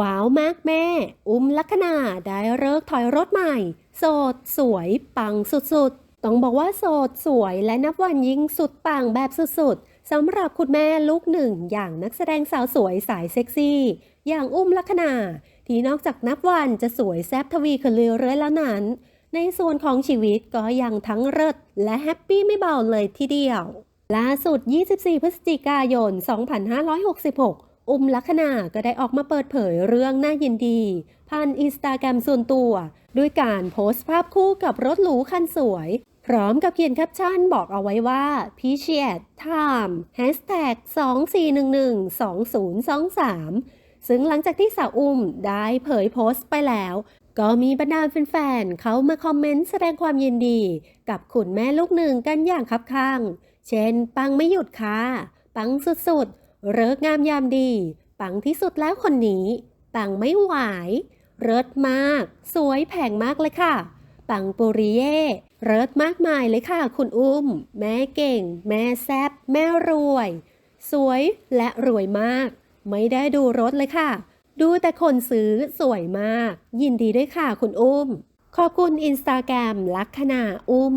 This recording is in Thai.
ว้าวมากแม่ อุ้มลัคนาได้เลิกถอยรถใหม่ โสดสวยปังสุดๆ ต้องบอกว่าโสดสวยและนับวันยิ่งสุดปังแบบสุดๆสำหรับคุณแม่ลูกหนึ่งอย่างนักแสดงสาวสวยสายเซ็กซี่ อย่างอุ้มลัคนาที่นอกจากนับวันจะสวยแซบทวีขึ้นเรื่อยๆแล้วนั้น ในส่วนของชีวิตก็ยังทั้งเลิศและแฮปปี้ไม่เบาเลยทีเดียวล่าสุด 24 พฤศจิกายน 2566 อุ้มลัคนาก็ได้ออกมาเปิดเผยเรื่องน่ายินดี ผ่านอินสตาแกรมส่วนตัว ด้วยการโพสต์ภาพคู่กับรถหรูคันสวย พร้อมกับเขียนแคปชั่นบอกเอาไว้ว่าพีเชียดไทม์แฮชแท็ก24112023 ซึ่งหลังจากที่สาวอุ้มได้เผยโพสต์ไปแล้ว ก็มีบรรดาแฟนๆเขามาคอมเมนต์แสดงความยินดี กับคุณแม่ลูกหนึ่งกันอย่างคับข้าง เช่น ปังไม่หยุดค่ะ ปังสุดๆ เริกงามยามดี ปังที่สุดแล้วคนนี้ ปังไม่ไหวเริศมาก สวยแผงมากเลยค่ะ ปังปุริเย่เริศมากมายเลยค่ะ คุณอุ้ม แม่เก่ง แม่แซบแม่รวย สวยและรวยมาก ไม่ได้ดูรถเลยค่ะ ดูแต่คนซื้อสวยมาก ยินดีด้วยค่ะ คุณอุ้ม ขอบคุณอินสตาแกรมลักษณาอุ้ม